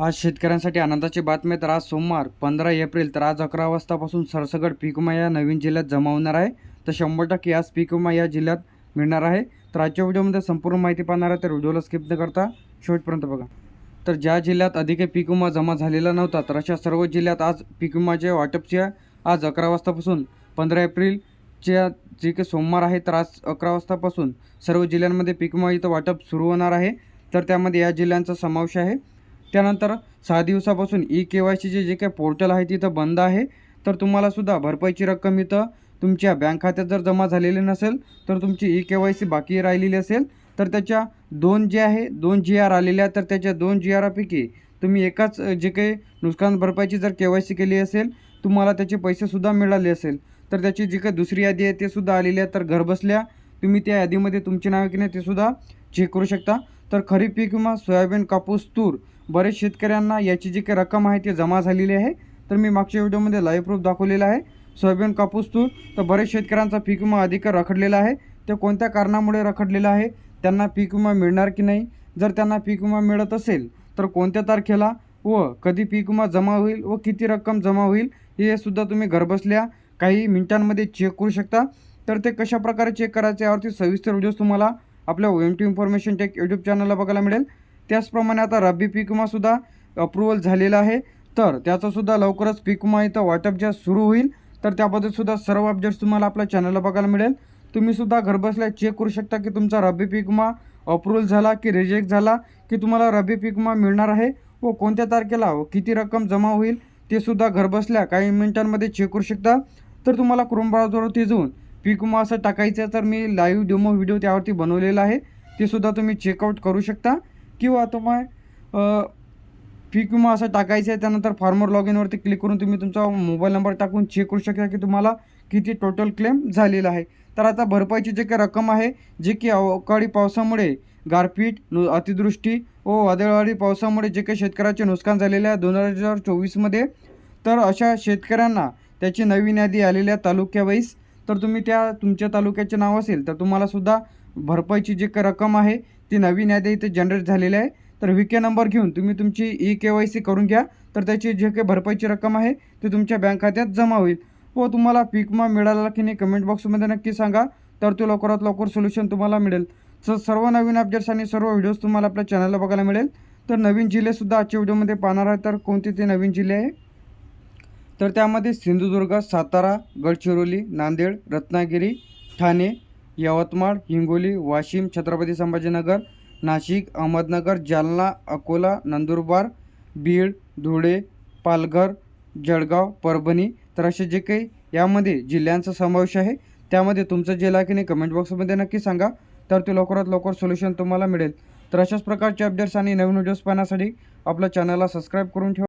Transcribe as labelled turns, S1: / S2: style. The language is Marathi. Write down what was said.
S1: आज शेतकऱ्यांसाठी आनंदाची बातमी तर आज सोमवार पंधरा एप्रिल तर आज अकरा वाजतापासून सरसगट पीक विमा या नवीन जिल्ह्यात जमा होणार आहे. तर शंभर टक्के आज पीक विमा या जिल्ह्यात मिळणार आहे. तर आजच्या व्हिडिओमध्ये संपूर्ण माहिती पाहणार आहे तर व्हिडिओला स्किप न करता शेवटपर्यंत बघा. तर ज्या जिल्ह्यात अधिक पीक विमा जमा झालेला नव्हता तर अशा सर्व जिल्ह्यात आज पीक विमाच्या वाटपच्या आज अकरा वाजतापासून पंधरा एप्रिलच्या जे काही सोमवार आहे तर आज अकरा वाजतापासून सर्व जिल्ह्यांमध्ये पीक विमा इथं वाटप सुरू होणार आहे. तर त्यामध्ये या जिल्ह्यांचा समावेश आहे. त्यानंतर सहा दिवसापासून ई के वाय सीचे जे काही पोर्टल आहे तिथं बंद आहे. तर तुम्हालासुद्धा भरपाईची रक्कम इथं तुमच्या बँक खात्यात जर जमा झालेली नसेल तर तुमची ई के वाय सी बाकी राहिलेली असेल तर त्याच्या दोन जे आहे दोन जी आर आलेल्या तर त्याच्या दोन जी आरापैकी तुम्ही एकाच जे काही नुकसान भरपाईची जर के वाय सी केली असेल तुम्हाला त्याचे पैसेसुद्धा मिळाले असेल. तर त्याची जी काही दुसरी यादी आहे ते सुद्धा आलेली आहे. तर घरबसल्या तुम्ही त्या यादीमध्ये तुमचे नावे की नाही ते सुद्धा चेक करू शकता. तर खरीप पीक किंवा सोयाबीन कापूस तूर बरेच शेतकऱ्यांना याची जी काही रक्कम आहे ती जमा झालेली आहे. तर मी मागच्या व्हिडिओमध्ये लाईव्ह प्रूफ दाखवलेला आहे. सोयाबीन कापूस तूर तर बरेच शेतकऱ्यांचा पीक विमा अधिक रखडलेला आहे. ते कोणत्या कारणामुळे रखडलेला आहे? त्यांना पीक विमा मिळणार की नाही? जर त्यांना पीक विमा मिळत असेल तर कोणत्या तारखेला व कधी पीक विमा जमा होईल व किती रक्कम जमा होईल हे सुद्धा तुम्ही घरबसल्या काही मिनिटांमध्ये चेक करू शकता. तर ते कशा प्रकारे चेक करायचे यावरती सविस्तर व्हिडिओज तुम्हाला आपल्या O M T information tech YouTube चॅनलला बघायला मिळेल. त्याचप्रमाणे आता रब्बी पीक विमासुद्धा अप्रुव्हल झालेला आहे. तर त्याचासुद्धा लवकरच पीक विमा इथं वाटप ज्या सुरू होईल. तर त्याबद्दलसुद्धा सर्व अपडेट्स तुम्हाला आपल्या चॅनलला बघायला मिळेल. तुम्हीसुद्धा घरबसल्या चेक करू शकता की तुमचा रब्बी पीक विमा अप्रुव्हल झाला की रिजेक्ट झाला की तुम्हाला रब्बी पीक विमा मिळणार आहे व कोणत्या तारखेला व किती रक्कम जमा होईल ते सुद्धा घरबसल्या काही मिनिटांमध्ये चेक करू शकता. तर तुम्हाला क्रोम ब्राउझरवरती जाऊन पीक विमा असं टाकायचं आहे तर मी लाईव्ह डेमो व्हिडिओ त्यावरती बनवलेला आहे. ते सुद्धा तुम्ही चेकआउट करू शकता. किंवा तुम्हाला पीक विमा असं टाकायचं आहे त्यानंतर फार्मर लॉग इनवरती क्लिक करून तुम्ही तुमचा मोबाईल नंबर टाकून चेक करू शकता की तुम्हाला किती टोटल क्लेम झालेला आहे. तर आता भरपाईची जे काही रक्कम आहे जे की अवकाळी पावसामुळे गारपीट नु अतिदृष्टी व वादळवाडी पावसामुळे जे काही शेतकऱ्याचे नुकसान झालेले आहे दोन हजार चोवीसमध्ये तर अशा शेतकऱ्यांना त्याची नवीन यादी आलेल्या तालुक्यावाईस तर तुम्ही त्या तुमच्या तालुक्याचे नाव असेल तर तुम्हालासुद्धा भरपाईची जी काही रक्कम आहे ती नवीन यादी इथे जनरेट झालेली आहे. तर विके नंबर घेऊन तुम्ही तुमची ई के वाय सी करून घ्या. तर त्याची जे काही भरपाईची रक्कम आहे ती तुमच्या बँक खात्यात जमा होईल. व तुम्हाला पीक विमा मिळाला की नाही कमेंट बॉक्समध्ये नक्की सांगा. तर तो लवकरात लवकर सोल्युशन तुम्हाला मिळेल. तर सर्व नवीन अपडेट्स आणि सर्व व्हिडिओज तुम्हाला आपल्या चॅनलला बघायला मिळेल. तर नवीन जिल्हेसुद्धा आजच्या व्हिडिओमध्ये पाहणार आहे. तर कोणते ते नवीन जिल्हे आहे? तर त्यामध्ये सिंधुदुर्ग सातारा गडचिरोली नांदेड रत्नागिरी ठाणे यवतमाळ हिंगोली वाशिम छत्रपती संभाजीनगर नाशिक अहमदनगर जालना अकोला नंदुरबार बीड धुळे पालघर जळगाव परभणी. तर असे जे काही यामध्ये जिल्ह्यांचा समावेश आहे त्यामध्ये तुमचं जिल्हा की नाही कमेंट बॉक्समध्ये नक्की सांगा. तर ते लवकरात लवकर सोल्युशन तुम्हाला मिळेल. तर अशाच प्रकारचे अपडेट्स आणि नवीन व्हिडिओज पाहण्यासाठी आपल्या चॅनलला सबस्क्राईब करून ठेवा.